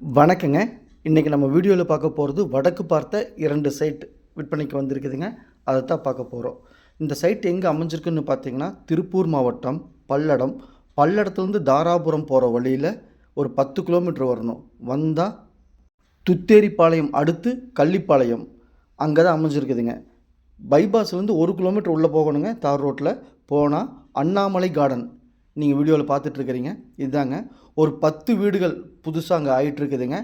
வணக்கங்க. இன்றைக்கி நம்ம வீடியோவில் பார்க்க போகிறது வடக்கு பார்த்த இரண்டு சைட் விற்பனைக்கு வந்திருக்குதுங்க. அதை தான் பார்க்க போகிறோம் இந்த சைட் எங்கே அமைஞ்சிருக்குன்னு பார்த்தீங்கன்னா திருப்பூர் மாவட்டம் பல்லடம். பல்லடத்துலேருந்து தாராபுரம் போகிற வழியில் ஒரு பத்து கிலோமீட்டர் வரணும். வந்தால் துத்தேரிப்பாளையம் அடுத்து கள்ளிப்பாளையம். அங்கே தான் அமைஞ்சிருக்குதுங்க பைபாஸ்லேருந்து ஒரு கிலோமீட்டர் உள்ளே போகணுங்க. தார் ரோட்டில் போனால் அண்ணாமலை கார்டன் நீங்கள் வீடியோவில் பார்த்துட்ருக்குறீங்க. இதுதாங்க ஒரு பத்து வீடுகள் புதுசாக அங்கே ஆகிட்டுருக்குதுங்க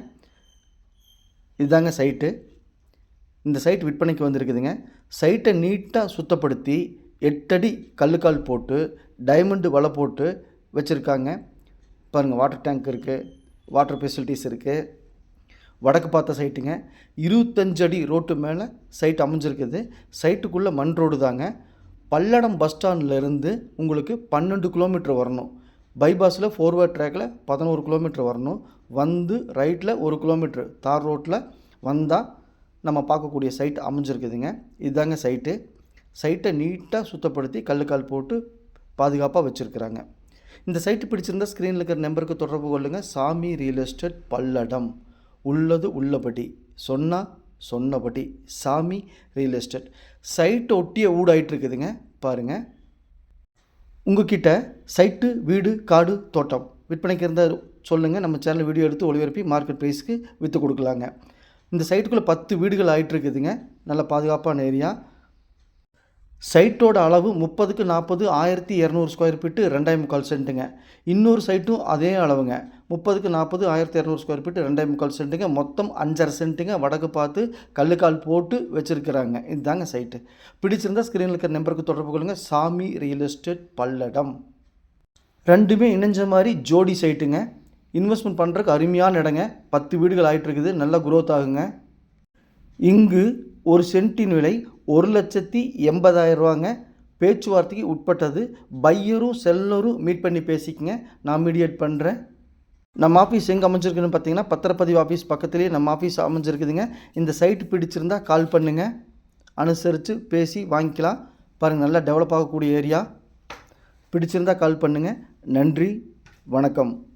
இதுதாங்க சைட்டு. இந்த சைட் விற்பனைக்கு வந்திருக்குதுங்க. சைட்டை நீட்டாக சுத்தப்படுத்தி எட்டடி கல்லுக்கால் போட்டு டைமண்டு வலை போட்டு வச்சுருக்காங்க. பாருங்கள் வாட்டர் டேங்க் இருக்குது வாட்டர் ஃபெசிலிட்டிஸ் இருக்குது வடக்கு பார்த்த சைட்டுங்க. இருபத்தஞ்சடி ரோட்டு மேலே சைட் அமைஞ்சிருக்குது. சைட்டுக்குள்ளே மண் ரோடு தாங்க பல்லடம் பஸ் ஸ்டாண்ட்லேருந்து உங்களுக்கு பன்னெண்டு கிலோமீட்டர் வரணும். பைபாஸில் ஃபோர்வேர்ட் ட்ராக்கில் பதினோரு கிலோமீட்டர் வரணும். வந்து ரைட்டில் ஒரு கிலோமீட்டர் தார் ரோட்டில் வந்தால் நம்ம பார்க்கக்கூடிய சைட் அமைஞ்சிருக்குதுங்க. இதுதாங்க சைட்டு சைட்டை நீட்டாக சுத்தப்படுத்தி கல்லுக்கால் போட்டு பாதுகாப்பாக வச்சுருக்குறாங்க. இந்த சைட்டு பிடிச்சிருந்தா ஸ்க்ரீனில் இருக்கிற நம்பருக்கு தொடர்பு கொள்ளுங்கள் சாமி ரியல் எஸ்டேட் பல்லடம். உள்ளது உள்ளபடி. சொன்னால் சொன்னபடி சாமி ரியல் எஸ்டேட் சைட்டை ஒட்டிய ஊடாயிட்டு இருக்குதுங்க பாருங்கள் உங்ககிட்ட சைட்டு வீடு காடு தோட்டம் விற்பனைக்கு இருந்தால் சொல்லுங்கள் நம்ம சேனல் வீடியோ எடுத்து ஒளிபரப்பி மார்க்கெட் ப்ரைஸ்க்கு விற்று கொடுக்கலாங்க. இந்த சைட்டுக்குள்ளே பத்து வீடுகள் ஆயிட்டு இருக்குதுங்க நல்ல பாதுகாப்பான ஏரியா சைட்டோட அளவு முப்பதுக்கு நாற்பது ஆயிரத்தி இரநூறு ஸ்கொயர் ஃபீட்டு ரெண்டாயிரம் முக்கால் சென்ட்டுங்க. இன்னொரு சைட்டும் அதே அளவுங்க. முப்பதுக்கு நாற்பது ஆயிரத்தி இரநூறு ஸ்கொயர் ஃபீட்டு ரெண்டாயிரம் முக்கால் சென்ட்டுங்க. மொத்தம் அஞ்சரை சென்ட்டுங்க. வடக்கு பார்த்து கல்லுக்கால் போட்டு வச்சுருக்கிறாங்க. இதுதாங்க சைட்டு. பிடிச்சிருந்தா ஸ்க்ரீனில் இருக்கிற நம்பருக்கு தொடர்பு கொள்ளுங்கள் சாமி ரியல் எஸ்டேட் பல்லடம். ரெண்டுமே இணைஞ்ச மாதிரி ஜோடி சைட்டுங்க. இன்வெஸ்ட்மெண்ட் பண்ணுறதுக்கு அருமையான இடங்க. பத்து வீடுகள் ஆயிட்டு இருக்குது நல்லா குரோத் ஆகுங்க. இங்கு ஒரு சென்ட்டின் விலை ஒரு லட்சத்தி எண்பதாயிரம் ரூபாங்க. பேச்சுவார்த்தைக்கு உட்பட்டது. பையரும் செல்லரும் மீட் பண்ணி பேசிக்கங்க. நான் மீடியேட் பண்ணுறேன் நம்ம ஆஃபீஸ் எங்கே அமைஞ்சிருக்குன்னு பார்த்தீங்கன்னா பத்திரப்பதிவு ஆஃபீஸ் பக்கத்துலேயே நம்ம ஆஃபீஸ் அமைஞ்சிருக்குதுங்க. இந்த சைட் பிடிச்சிருந்தால் கால் பண்ணுங்கள் அனுசரித்து பேசி வாங்கிக்கலாம். பாருங்கள் நல்லா டெவலப் ஆகக்கூடிய ஏரியா பிடிச்சிருந்தா கால் பண்ணுங்கள் நன்றி வணக்கம்.